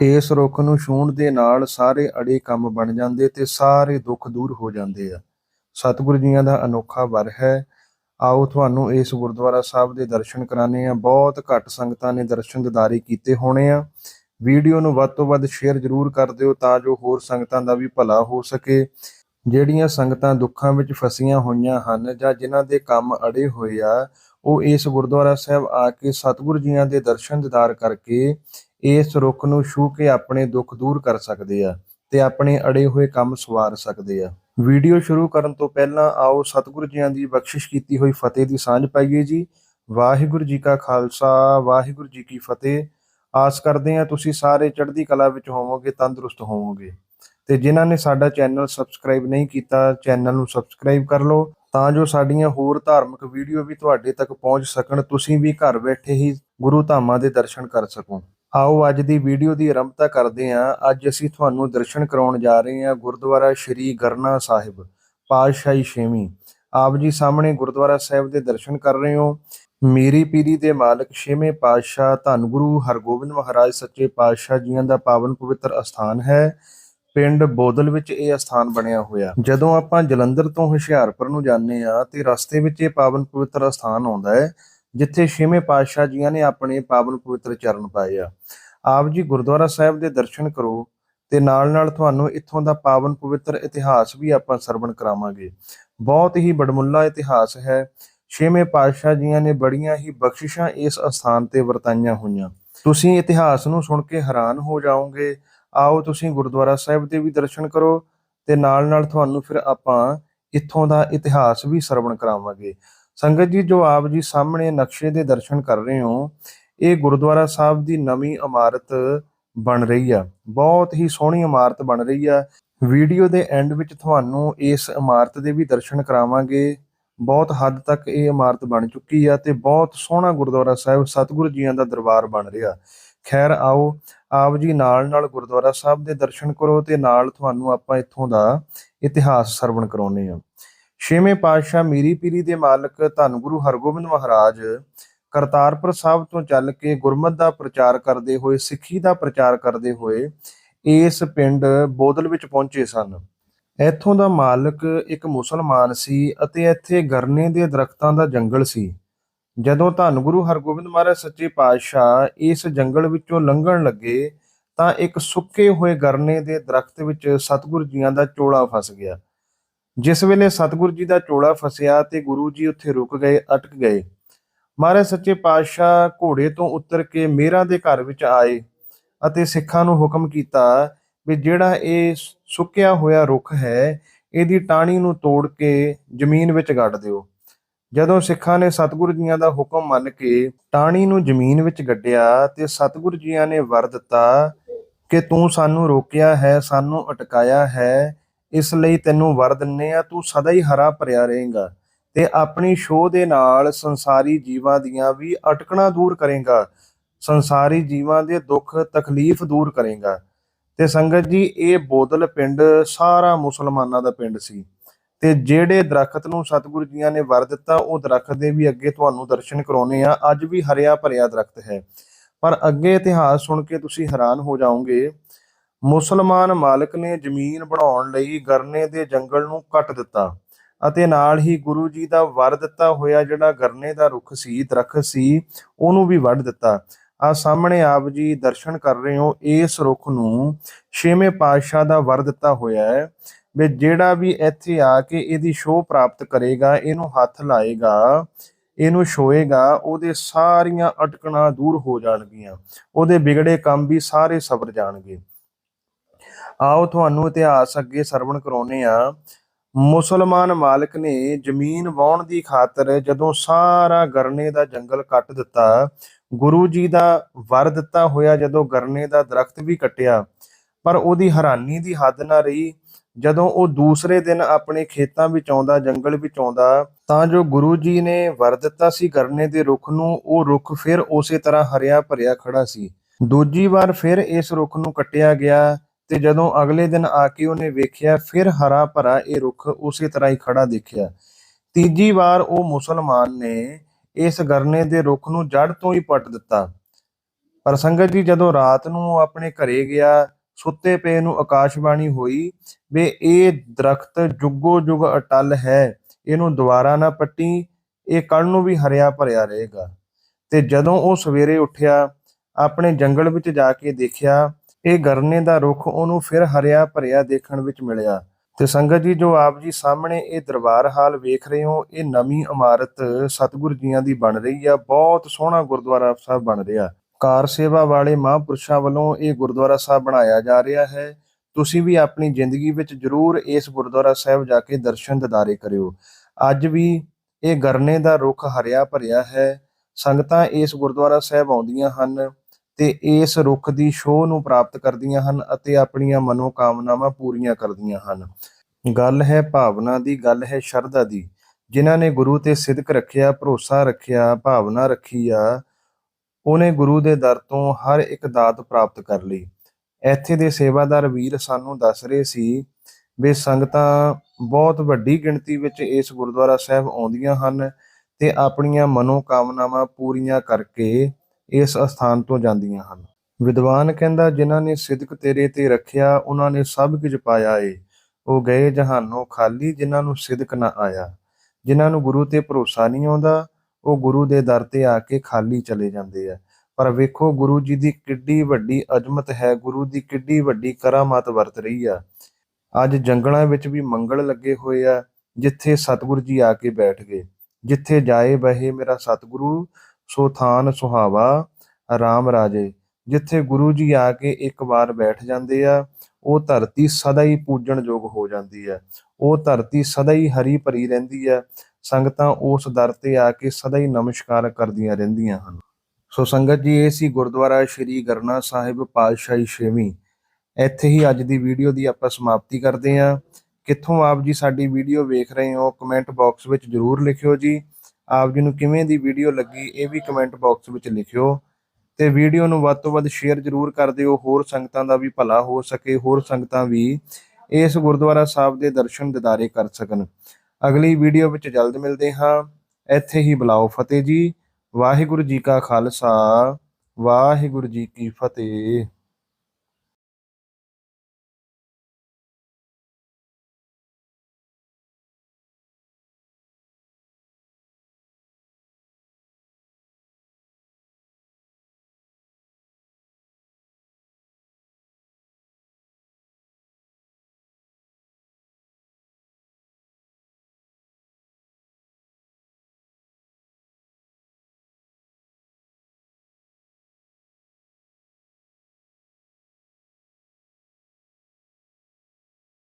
ਇਸ ਰੁੱਖ ਨੂੰ ਛੂਹਣ ਦੇ ਨਾਲ ਸਾਰੇ ਅੜੇ ਕੰਮ ਬਣ ਜਾਂਦੇ ਤੇ ਸਾਰੇ ਦੁੱਖ ਦੂਰ ਹੋ ਜਾਂਦੇ ਆ। ਸਤਿਗੁਰੂ ਜੀਆਂ ਦਾ ਅਨੋਖਾ ਵਰ ਹੈ। ਆਓ ਤੁਹਾਨੂੰ ਇਸ ਗੁਰਦੁਆਰਾ ਸਾਹਿਬ ਦੇ ਦਰਸ਼ਨ ਕਰਾਣੇ ਆ ਬਹੁਤ ਘੱਟ ਸੰਗਤਾਂ ਨੇ ਦਰਸ਼ਨ ਦਿਦਾਰੇ ਕੀਤੇ ਹੋਣੇ ਆ। ਵੀਡੀਓ ਨੂੰ ਵੱਧ ਤੋਂ ਵੱਧ ਸ਼ੇਅਰ ਜ਼ਰੂਰ ਕਰ ਦਿਓ ਤਾਂ ਜੋ ਹੋਰ ਸੰਗਤਾਂ ਦਾ ਵੀ ਭਲਾ ਹੋ ਸਕੇ। ਜਿਹੜੀਆਂ ਸੰਗਤਾਂ ਦੁੱਖਾਂ ਵਿੱਚ ਫਸੀਆਂ ਹੋਈਆਂ ਹਨ ਜਾਂ ਜਿਨ੍ਹਾਂ ਦੇ ਕੰਮ ਅੜੇ ਹੋਏ ਆ ਉਹ ਇਸ ਗੁਰਦੁਆਰਾ ਸਾਹਿਬ ਆ ਕੇ ਸਤਿਗੁਰੂ ਜੀਆਂ ਦੇ ਦਰਸ਼ਨ ਦਿਦਾਰ ਕਰਕੇ ਇਸ ਰੁੱਖ ਨੂੰ ਛੂਹ ਕੇ ਆਪਣੇ ਦੁੱਖ ਦੂਰ ਕਰ ਸਕਦੇ ਆ ਤੇ ਆਪਣੇ ਅੜੇ ਹੋਏ ਕੰਮ ਸਵਾਰ ਸਕਦੇ ਆ। ਵੀਡੀਓ ਸ਼ੁਰੂ ਕਰਨ ਤੋਂ ਪਹਿਲਾਂ ਆਓ ਸਤਿਗੁਰੂ ਜੀਆਂ ਦੀ ਬਖਸ਼ਿਸ਼ ਕੀਤੀ ਹੋਈ ਫਤਿਹ ਦੀ ਸਾਂਝ ਪਾਈਏ ਜੀ। ਵਾਹਿਗੁਰੂ ਜੀ ਕਾ ਖਾਲਸਾ, ਵਾਹਿਗੁਰੂ ਜੀ ਕੀ ਫਤਿਹ। ਆਸ ਕਰਦੇ ਹਾਂ ਤੁਸੀਂ ਸਾਰੇ ਚੜ੍ਹਦੀ ਕਲਾ ਵਿੱਚ ਹੋਵੋਗੇ, ਤੰਦਰੁਸਤ ਹੋਵੋਗੇ। ਤੇ ਜਿਨ੍ਹਾਂ ਨੇ ਸਾਡਾ ਚੈਨਲ ਸਬਸਕ੍ਰਾਈਬ ਨਹੀਂ ਕੀਤਾ, ਚੈਨਲ ਨੂੰ ਸਬਸਕ੍ਰਾਈਬ ਕਰ ਲਓ, ਤਾਂ ਜੋ ਸਾਡੀਆਂ ਹੋਰ ਧਾਰਮਿਕ ਵੀਡੀਓ ਵੀ ਤੁਹਾਡੇ ਤੱਕ ਪਹੁੰਚ ਸਕਣ, ਤੁਸੀਂ ਵੀ ਘਰ ਬੈਠੇ ਹੀ ਗੁਰੂ ਧਾਮਾਂ ਦੇ ਦਰਸ਼ਨ ਕਰ ਸਕੋ। ਆਓ, ਅੱਜ ਦੀ ਵੀਡੀਓ ਦੀ ਆਰੰਭਤਾ ਕਰਦੇ ਹਾਂ। ਅੱਜ ਅਸੀਂ ਤੁਹਾਨੂੰ ਦਰਸ਼ਨ ਕਰਾਉਣ ਜਾ ਰਹੇ ਹਾਂ ਗੁਰਦੁਆਰਾ ਸ਼੍ਰੀ ਗਰਨਾ ਸਾਹਿਬ, ਪਾਤਸ਼ਾਹੀ ਛੇਵੀਂ। ਆਪ ਜੀ ਸਾਹਮਣੇ ਗੁਰਦੁਆਰਾ ਸਾਹਿਬ ਦੇ ਦਰਸ਼ਨ ਕਰ ਰਹੇ ਹੋ। ਮੇਰੀ ਪੀਰੀ ਦੇ ਮਾਲਕ ਛੇਵੇਂ ਪਾਤਸ਼ਾਹ ਧੰਨ ਗੁਰੂ ਹਰਗੋਬਿੰਦ ਮਹਾਰਾਜ ਸੱਚੇ ਪਾਤਸ਼ਾਹ ਜੀਆਂ ਦਾ ਪਾਵਨ ਪਵਿੱਤਰ ਅਸਥਾਨ ਹੈ। ਪਿੰਡ ਬੋਦਲ ਵਿੱਚ ਇਹ ਅਸਥਾਨ ਬਣਿਆ ਹੋਇਆ। ਜਦੋਂ ਆਪਾਂ ਜਲੰਧਰ ਤੋਂ ਹੁਸ਼ਿਆਰਪੁਰ ਨੂੰ ਜਾਂਦੇ ਆ ਤੇ ਰਸਤੇ ਵਿੱਚ ਇਹ ਪਾਵਨ ਪਵਿੱਤਰ ਅਸਥਾਨ ਆਉਂਦਾ ਹੈ, ਜਿੱਥੇ ਛੇਵੇਂ ਪਾਤਸ਼ਾਹ ਜੀਆਂ ਨੇ ਆਪਣੇ ਪਾਵਨ ਪਵਿੱਤਰ ਚਰਨ ਪਾਏ ਆ। ਆਪ ਜੀ ਗੁਰਦੁਆਰਾ ਸਾਹਿਬ ਦੇ ਦਰਸ਼ਨ ਕਰੋ ਤੇ ਨਾਲ ਨਾਲ ਤੁਹਾਨੂੰ ਇੱਥੋਂ ਦਾ ਪਾਵਨ ਪਵਿੱਤਰ ਇਤਿਹਾਸ ਵੀ ਆਪਾਂ ਸਰਵਣ ਕਰਾਵਾਂਗੇ। ਬਹੁਤ ਹੀ ਬੜਮੁੱਲਾ ਇਤਿਹਾਸ ਹੈ। ਛੇਵੇਂ ਪਾਤਸ਼ਾਹ ਜੀਆਂ ਨੇ ਬੜੀਆਂ ਹੀ ਬਖਸ਼ਿਸ਼ਾਂ ਇਸ ਅਸਥਾਨ ਤੇ ਵਰਤਾਈਆਂ ਹੋਈਆਂ। ਤੁਸੀਂ ਇਤਿਹਾਸ ਨੂੰ ਸੁਣ ਕੇ ਹੈਰਾਨ ਹੋ ਜਾਓਗੇ ਆਓ ਤੁਸੀਂ ਗੁਰਦੁਆਰਾ ਸਾਹਿਬ ਦੇ ਵੀ ਦਰਸ਼ਨ ਕਰੋ ਤੇ ਨਾਲ ਨਾਲ ਤੁਹਾਨੂੰ ਫਿਰ ਆਪਾਂ ਇੱਥੋਂ ਦਾ ਇਤਿਹਾਸ ਵੀ ਸਰਵਣ ਕਰਾਵਾਂਗੇ। ਸੰਗਤ ਜੀ, ਜੋ ਆਪ ਜੀ ਸਾਹਮਣੇ ਨਕਸ਼ੇ ਦੇ ਦਰਸ਼ਨ ਕਰ ਰਹੇ ਹੋ, ਇਹ ਗੁਰਦੁਆਰਾ ਸਾਹਿਬ ਦੀ ਨਵੀਂ ਇਮਾਰਤ ਬਣ ਰਹੀ ਆ। ਬਹੁਤ ਹੀ ਸੋਹਣੀ ਇਮਾਰਤ ਬਣ ਰਹੀ ਆ। ਵੀਡੀਓ ਦੇ ਐਂਡ ਵਿੱਚ ਤੁਹਾਨੂੰ ਇਸ ਇਮਾਰਤ ਦੇ ਵੀ ਦਰਸ਼ਨ ਕਰਾਵਾਂਗੇ। ਬਹੁਤ ਹੱਦ ਤੱਕ ਇਹ ਇਮਾਰਤ ਬਣ ਚੁੱਕੀ ਆ ਤੇ ਬਹੁਤ ਸੋਹਣਾ ਗੁਰਦੁਆਰਾ ਸਾਹਿਬ ਸਤਿਗੁਰੂ ਜੀਆਂ ਦਾ ਦਰਬਾਰ ਬਣ ਰਿਹਾ। ਖੈਰ, ਆਓ ਆਪ ਜੀ ਨਾਲ ਨਾਲ ਗੁਰਦੁਆਰਾ ਸਾਹਿਬ ਦੇ ਦਰਸ਼ਨ ਕਰੋ ਤੇ ਨਾਲ ਤੁਹਾਨੂੰ ਆਪਾਂ ਇੱਥੋਂ ਦਾ ਇਤਿਹਾਸ ਸਰਵਣ ਕਰਾਉਨੇ ਆ ਛੇਵੇਂ ਪਾਤਸ਼ਾਹ ਮੀਰੀ ਪੀਰੀ ਦੇ ਮਾਲਕ ਧੰਨ ਗੁਰੂ ਹਰਗੋਬਿੰਦ ਮਹਾਰਾਜ ਕਰਤਾਰਪੁਰ ਸਾਹਿਬ ਤੋਂ ਚੱਲ ਕੇ ਗੁਰਮਤ ਦਾ ਪ੍ਰਚਾਰ ਕਰਦੇ ਹੋਏ, ਸਿੱਖੀ ਦਾ ਪ੍ਰਚਾਰ ਕਰਦੇ ਹੋਏ ਇਸ ਪਿੰਡ ਬੋਦਲ ਵਿੱਚ ਪਹੁੰਚੇ ਸਨ। ਇੱਥੋਂ ਦਾ ਮਾਲਕ ਇੱਕ ਮੁਸਲਮਾਨ ਸੀ ਅਤੇ ਇੱਥੇ ਗਰਨੇ ਦੇ ਦਰਖਤਾਂ ਦਾ ਜੰਗਲ ਸੀ। ਜਦੋਂ ਧੰਨ ਗੁਰੂ ਹਰਗੋਬਿੰਦ ਮਹਾਰਾਜ ਸੱਚੇ ਪਾਤਸ਼ਾਹ ਇਸ ਜੰਗਲ ਵਿੱਚੋਂ ਲੰਘਣ ਲੱਗੇ, ਤਾਂ ਇੱਕ ਸੁੱਕੇ ਹੋਏ ਗਰਨੇ ਦੇ ਦਰਖਤ ਵਿੱਚ ਸਤਿਗੁਰੂ ਜੀਆਂ ਦਾ ਚੋਲਾ ਫਸ ਗਿਆ। ਜਿਸ ਵੇਲੇ ਸਤਿਗੁਰੂ ਜੀ ਦਾ ਚੋਲਾ ਫਸਿਆ ਤੇ ਗੁਰੂ ਜੀ ਉੱਥੇ ਰੁਕ ਗਏ, ਅਟਕ ਗਏ। ਮਹਾਰਾਜ ਸੱਚੇ ਪਾਤਸ਼ਾਹ ਘੋੜੇ ਤੋਂ ਉਤਰ ਕੇ ਮੇਰਾ ਦੇ ਘਰ ਵਿੱਚ ਆਏ ਅਤੇ ਸਿੱਖਾਂ ਨੂੰ ਹੁਕਮ ਕੀਤਾ ਵੀ ਜਿਹੜਾ ਇਹ ਸੁੱਕਿਆ ਹੋਇਆ ਰੁੱਖ ਹੈ, ਇਹਦੀ ਟਾਹਣੀ ਨੂੰ ਤੋੜ ਕੇ ਜ਼ਮੀਨ ਵਿੱਚ ਗੱਡ ਦਿਓ। ਜਦੋਂ ਸਿੱਖਾਂ ਨੇ ਸਤਿਗੁਰੂ ਜੀਆਂ ਦਾ ਹੁਕਮ ਮੰਨ ਕੇ ਟਾਹਣੀ ਨੂੰ ਜ਼ਮੀਨ ਵਿੱਚ ਗੱਡਿਆ ਤੇ ਸਤਿਗੁਰੂ ਜੀਆਂ ਨੇ ਵਰ ਦਿੱਤਾ ਕਿ ਤੂੰ ਸਾਨੂੰ ਰੋਕਿਆ ਹੈ, ਸਾਨੂੰ ਅਟਕਾਇਆ ਹੈ, ਇਸ ਲਈ ਤੈਨੂੰ ਵਰ ਦਿੰਨੇ ਆ, ਤੂੰ ਸਦਾ ਹੀ ਹਰਾ ਭਰਿਆ ਰਹੇਗਾ ਤੇ ਆਪਣੀ ਸ਼ੋਅ ਦੇ ਨਾਲ ਸੰਸਾਰੀ ਜੀਵਾਂ ਦੀਆਂ ਵੀ ਅਟਕਣਾ ਦੂਰ ਕਰੇਗਾ, ਸੰਸਾਰੀ ਜੀਵਾਂ ਦੇ ਦੁੱਖ ਤਕਲੀਫ ਦੂਰ ਕਰੇਗਾ। ਤੇ ਸੰਗਤ ਜੀ, ਇਹ ਬੋਦਲ ਪਿੰਡ ਸਾਰਾ ਮੁਸਲਮਾਨਾਂ ਦਾ ਪਿੰਡ ਸੀ। ਤੇ ਜਿਹੜੇ ਦਰਖਤ ਨੂੰ ਸਤਿਗੁਰੂ ਜੀਆਂ ਨੇ ਵਰ ਦਿੱਤਾ, ਉਹ ਦਰਖਤ ਦੇ ਵੀ ਅੱਗੇ ਤੁਹਾਨੂੰ ਦਰਸ਼ਨ ਕਰਾਉਨੇ ਆ। ਅੱਜ ਵੀ ਹਰਿਆ ਭਰਿਆ ਦਰਖਤ ਹੈ। ਪਰ ਅੱਗੇ ਇਤਿਹਾਸ ਸੁਣ ਕੇ ਤੁਸੀਂ ਹੈਰਾਨ ਹੋ ਜਾਓਗੇ, ਮੁਸਲਮਾਨ ਮਾਲਕ ਨੇ ਜ਼ਮੀਨ ਬਣਾਉਣ ਲਈ ਗਰਨੇ ਦੇ ਜੰਗਲ ਨੂੰ ਕੱਟ ਦਿੱਤਾ ਅਤੇ ਨਾਲ ਹੀ ਗੁਰੂ ਜੀ ਦਾ ਵਰ ਦਿੱਤਾ ਹੋਇਆ ਜਿਹੜਾ ਗਰਨੇ ਦਾ ਰੁੱਖ ਸੀ, ਦਰਖਤ ਸੀ, ਉਹਨੂੰ ਵੀ ਵੱਢ ਦਿੱਤਾ। ਆ ਸਾਹਮਣੇ ਆਪ ਜੀ ਦਰਸ਼ਨ ਕਰ ਰਹੇ ਹੋ, ਇਸ ਰੁੱਖ ਨੂੰ ਛੇਵੇਂ ਪਾਤਸ਼ਾਹ ਦਾ ਵਰ ਦਿੱਤਾ ਹੋਇਆ ਹੈ। ਵੀ ਜਿਹੜਾ ਵੀ ਇੱਥੇ ਆ ਕੇ ਇਹਦੀ ਸ਼ੋਅ ਪ੍ਰਾਪਤ ਕਰੇਗਾ, ਇਹਨੂੰ ਹੱਥ ਲਾਏਗਾ, ਇਹਨੂੰ ਛੋਏਗਾ, ਉਹਦੇ ਸਾਰੀਆਂ ਅਟਕਣਾ ਦੂਰ ਹੋ ਜਾਣਗੀਆਂ। ਉਹਦੇ ਵਿਗੜੇ ਕੰਮ ਵੀ ਸਾਰੇ ਸਬਰ ਜਾਣਗੇ। ਆਓ ਤੁਹਾਨੂੰ ਇਤਿਹਾਸ ਅੱਗੇ ਸਰਵਣ ਕਰਾਉਨੇ ਆ ਮੁਸਲਮਾਨ ਮਾਲਕ ਨੇ ਜ਼ਮੀਨ ਵਾਉਣ ਦੀ ਖਾਤਰ ਜਦੋਂ ਸਾਰਾ ਗਰਨੇ ਦਾ ਜੰਗਲ ਕੱਟ ਦਿੱਤਾ, ਗੁਰੂ ਜੀ ਦਾ ਵਰ ਦਿੱਤਾ ਹੋਇਆ, ਜਦੋਂ ਗਰਨੇ ਦਾ ਦਰਖਤ ਵੀ ਕੱਟਿਆ, ਪਰ ਉਹਦੀ ਹੈਰਾਨੀ ਦੀ ਹੱਦ ਨਾ ਰਹੀ। ਜਦੋਂ ਉਹ ਦੂਸਰੇ ਦਿਨ ਆਪਣੇ ਖੇਤਾਂ ਵਿੱਚ ਆਉਂਦਾ, ਜੰਗਲ ਵਿੱਚ ਆਉਂਦਾ, ਤਾਂ ਜੋ ਗੁਰੂ ਜੀ ਨੇ ਵਰ ਦਿੱਤਾ ਸੀ ਗਰਨੇ ਦੇ ਰੁੱਖ ਨੂੰ, ਉਹ ਰੁੱਖ ਫਿਰ ਉਸੇ ਤਰ੍ਹਾਂ ਹਰਿਆ ਭਰਿਆ ਖੜਾ ਸੀ। ਦੂਜੀ ਵਾਰ ਫਿਰ ਇਸ ਰੁੱਖ ਨੂੰ ਕੱਟਿਆ ਗਿਆ ਤੇ ਜਦੋਂ ਅਗਲੇ ਦਿਨ ਆ ਕੇ ਉਹਨੇ ਵੇਖਿਆ, ਫਿਰ ਹਰਾ ਭਰਾ ਇਹ ਰੁੱਖ ਉਸੇ ਤਰ੍ਹਾਂ ਹੀ ਖੜਾ ਦੇਖਿਆ। ਤੀਜੀ ਵਾਰ ਉਹ ਮੁਸਲਮਾਨ ਨੇ ਇਸ ਗਰਨੇ ਦੇ ਰੁੱਖ ਨੂੰ ਜੜ ਤੋਂ ਹੀ ਪੱਟ ਦਿੱਤਾ। ਪਰ ਸੰਗਤ ਜੀ ਜਦੋਂ ਰਾਤ ਨੂੰ ਉਹ ਆਪਣੇ ਘਰੇ ਗਿਆ ਸੁੱਤੇ ਪਏ ਨੂੰ ਆਕਾਸ਼ਵਾਣੀ ਹੋਈ ਵੀ ਇਹ ਦਰਖਤ ਜੁਗੋ ਜੁਗ ਅਟਲ ਹੈ, ਇਹਨੂੰ ਦੁਬਾਰਾ ਨਾ ਪੱਟੀ, ਇਹ ਕੱਲ ਨੂੰ ਵੀ ਹਰਿਆ ਭਰਿਆ ਰਹੇਗਾ। ਤੇ ਜਦੋਂ ਉਹ ਸਵੇਰੇ ਉੱਠਿਆ, ਆਪਣੇ ਜੰਗਲ ਵਿੱਚ ਜਾ ਕੇ ਦੇਖਿਆ, ਇਹ ਗਰਨੇ ਦਾ ਰੁੱਖ ਉਹਨੂੰ ਫਿਰ ਹਰਿਆ ਭਰਿਆ ਦੇਖਣ ਵਿੱਚ ਮਿਲਿਆ। ਤੇ ਸੰਗਤ ਜੀ ਜੋ ਆਪ ਜੀ ਸਾਹਮਣੇ ਇਹ ਦਰਬਾਰ ਹਾਲ ਵੇਖ ਰਹੇ ਹੋ, ਇਹ ਨਵੀਂ ਇਮਾਰਤ ਸਤਿਗੁਰੂ ਜੀਆਂ ਦੀ ਬਣ ਰਹੀ ਆ, ਬਹੁਤ ਸੋਹਣਾ ਗੁਰਦੁਆਰਾ ਸਾਹਿਬ ਬਣ ਰਿਹਾ। ਕਾਰ ਸੇਵਾ ਵਾਲੇ ਮਹਾਂਪੁਰਸ਼ਾਂ ਵੱਲੋਂ ਇਹ ਗੁਰਦੁਆਰਾ ਸਾਹਿਬ ਬਣਾਇਆ ਜਾ ਰਿਹਾ ਹੈ। ਤੁਸੀਂ ਵੀ ਆਪਣੀ ਜ਼ਿੰਦਗੀ ਵਿੱਚ ਜ਼ਰੂਰ ਇਸ ਗੁਰਦੁਆਰਾ ਸਾਹਿਬ ਜਾ ਕੇ ਦਰਸ਼ਨ ਦਿਦਾਰੇ ਕਰਿਓ। ਅੱਜ ਵੀ ਇਹ ਗਰਨੇ ਦਾ ਰੁੱਖ ਹਰਿਆ ਭਰਿਆ ਹੈ। ਸੰਗਤਾਂ ਇਸ ਗੁਰਦੁਆਰਾ ਸਾਹਿਬ ਆਉਂਦੀਆਂ ਹਨ ਤੇ ਇਸ ਰੁੱਖ ਦੀ ਸ਼ੋਅ ਨੂੰ ਪ੍ਰਾਪਤ ਕਰਦੀਆਂ ਹਨ ਅਤੇ ਆਪਣੀਆਂ ਮਨੋ ਕਾਮਨਾਵਾਂ ਪੂਰੀਆਂ ਕਰਦੀਆਂ ਹਨ। ਗੱਲ ਹੈ ਭਾਵਨਾ ਦੀ, ਗੱਲ ਹੈ ਸ਼ਰਧਾ ਦੀ। ਜਿਨ੍ਹਾਂ ਨੇ ਗੁਰੂ ਤੇ ਸਿਦਕ ਰੱਖਿਆ, ਭਰੋਸਾ ਰੱਖਿਆ, ਭਾਵਨਾ ਰੱਖੀ ਆ ਉਹਨੇ ਗੁਰੂ ਦੇ ਦਰ ਤੋਂ ਹਰ ਇੱਕ ਦਾਤ ਪ੍ਰਾਪਤ ਕਰ ਲਈ। ਇੱਥੇ ਦੇ ਸੇਵਾਦਾਰ ਵੀਰ ਸਾਨੂੰ ਦੱਸ ਰਹੇ ਸੀ ਵੀ ਸੰਗਤਾਂ ਬਹੁਤ ਵੱਡੀ ਗਿਣਤੀ ਵਿੱਚ ਇਸ ਗੁਰਦੁਆਰਾ ਸਾਹਿਬ ਆਉਂਦੀਆਂ ਹਨ ਤੇ ਆਪਣੀਆਂ ਮਨੋ ਕਾਮਨਾਵਾਂ ਪੂਰੀਆਂ ਕਰਕੇ ਇਸ ਅਸਥਾਨ ਤੋਂ ਜਾਂਦੀਆਂ ਹਨ। ਵਿਦਵਾਨ ਕਹਿੰਦਾ, ਜਿਨ੍ਹਾਂ ਨੇ ਸਿਦਕ ਤੇਰੇ ਤੇ ਰੱਖਿਆ, ਉਹਨਾਂ ਨੇ ਸਭ ਕੁਝ ਪਾਇਆ ਏ। ਉਹ ਗਏ ਜਹਾਨੋਂ ਖਾਲੀ, ਜਿਨ੍ਹਾਂ ਨੂੰ ਸਿਦਕ ਨਾ ਆਇਆ। ਜਿਨ੍ਹਾਂ ਨੂੰ ਗੁਰੂ ਤੇ ਭਰੋਸਾ ਨਹੀਂ ਆਉਂਦਾ ਉਹ ਗੁਰੂ ਦੇ ਦਰ ਤੇ ਆ ਕੇ ਖਾਲੀ ਚਲੇ ਜਾਂਦੇ ਆ। ਪਰ ਵੇਖੋ, ਗੁਰੂ ਜੀ ਦੀ ਕਿੱਡੀ ਵੱਡੀ ਅਜ਼ਮਤ ਹੈ, ਗੁਰੂ ਦੀ ਕਿੱਡੀ ਵੱਡੀ ਕਰਾਮਾਤ ਵਰਤ ਰਹੀ ਆ। ਅੱਜ ਜੰਗਲਾਂ ਵਿੱਚ ਵੀ ਮੰਗਲ ਲੱਗੇ ਹੋਏ ਆ, ਜਿੱਥੇ ਸਤਿਗੁਰੂ ਜੀ ਆ ਕੇ ਬੈਠ ਗਏ। ਜਿੱਥੇ ਜਾਏ ਬਹੇ ਮੇਰਾ ਸਤਿਗੁਰੂ, ਸੋ ਥਾਨ ਸੁਹਾਵਾ ਆਰਾਮ ਰਾਜੇ। ਜਿੱਥੇ ਗੁਰੂ ਜੀ ਆ ਕੇ ਇੱਕ ਵਾਰ ਬੈਠ ਜਾਂਦੇ ਆ, ਉਹ ਧਰਤੀ ਸਦਾ ਹੀ ਪੂਜਣਯੋਗ ਹੋ ਜਾਂਦੀ ਹੈ ਉਹ ਧਰਤੀ ਸਦਾ ਹੀ ਹਰੀ ਭਰੀ ਰਹਿੰਦੀ ਹੈ ਸੰਗਤਾਂ ਉਸ ਦਰ ਤੇ ਆ ਕੇ ਸਦਾ ਹੀ ਨਮਸਕਾਰ ਕਰਦੀਆਂ ਰਹਿੰਦੀਆਂ ਹਨ। ਸੋ ਸੰਗਤ ਜੀ, ਇਹ ਸੀ ਗੁਰਦੁਆਰਾ ਸ਼੍ਰੀ ਗਰਨਾ ਸਾਹਿਬ ਪਾਤਸ਼ਾਹੀ ਛੇਵੀਂ। ਇੱਥੇ ਹੀ ਅੱਜ ਦੀ ਵੀਡੀਓ ਦੀ ਆਪਾਂ ਸਮਾਪਤੀ ਕਰਦੇ ਹਾਂ। ਕਿੱਥੋਂ ਆਪ ਜੀ ਸਾਡੀ ਵੀਡੀਓ ਵੇਖ ਰਹੇ ਹੋ, ਕਮੈਂਟ ਬਾਕਸ ਵਿੱਚ ਜਰੂਰ ਲਿਖਿਓ ਜੀ। ਆਪ ਜੀ ਨੂੰ ਕਿਵੇਂ ਦੀ ਵੀਡੀਓ ਲੱਗੀ, ਇਹ ਵੀ ਕਮੈਂਟ ਬਾਕਸ ਵਿੱਚ ਲਿਖਿਓ। ਤੇ ਵੀਡੀਓ ਨੂੰ ਵੱਧ ਤੋਂ ਵੱਧ ਸ਼ੇਅਰ ਜਰੂਰ ਕਰ ਦਿਓ, ਹੋਰ ਸੰਗਤਾਂ ਦਾ ਵੀ ਭਲਾ ਹੋ ਸਕੇ, ਹੋਰ ਸੰਗਤਾਂ ਵੀ ਇਸ ਗੁਰਦੁਆਰਾ ਸਾਹਿਬ ਦੇ ਦਰਸ਼ਨ ਦਿਦਾਰੇ ਕਰ ਸਕਣ। ਅਗਲੀ ਵੀਡੀਓ ਵਿੱਚ ਜਲਦ ਮਿਲਦੇ ਹਾਂ। ਇੱਥੇ ਹੀ ਬੁਲਾਓ ਫਤਿਹ ਜੀ। ਵਾਹਿਗੁਰੂ ਜੀ ਕਾ ਖਾਲਸਾ। ਵਾਹਿਗੁਰੂ ਜੀ ਕੀ ਫਤਿਹ।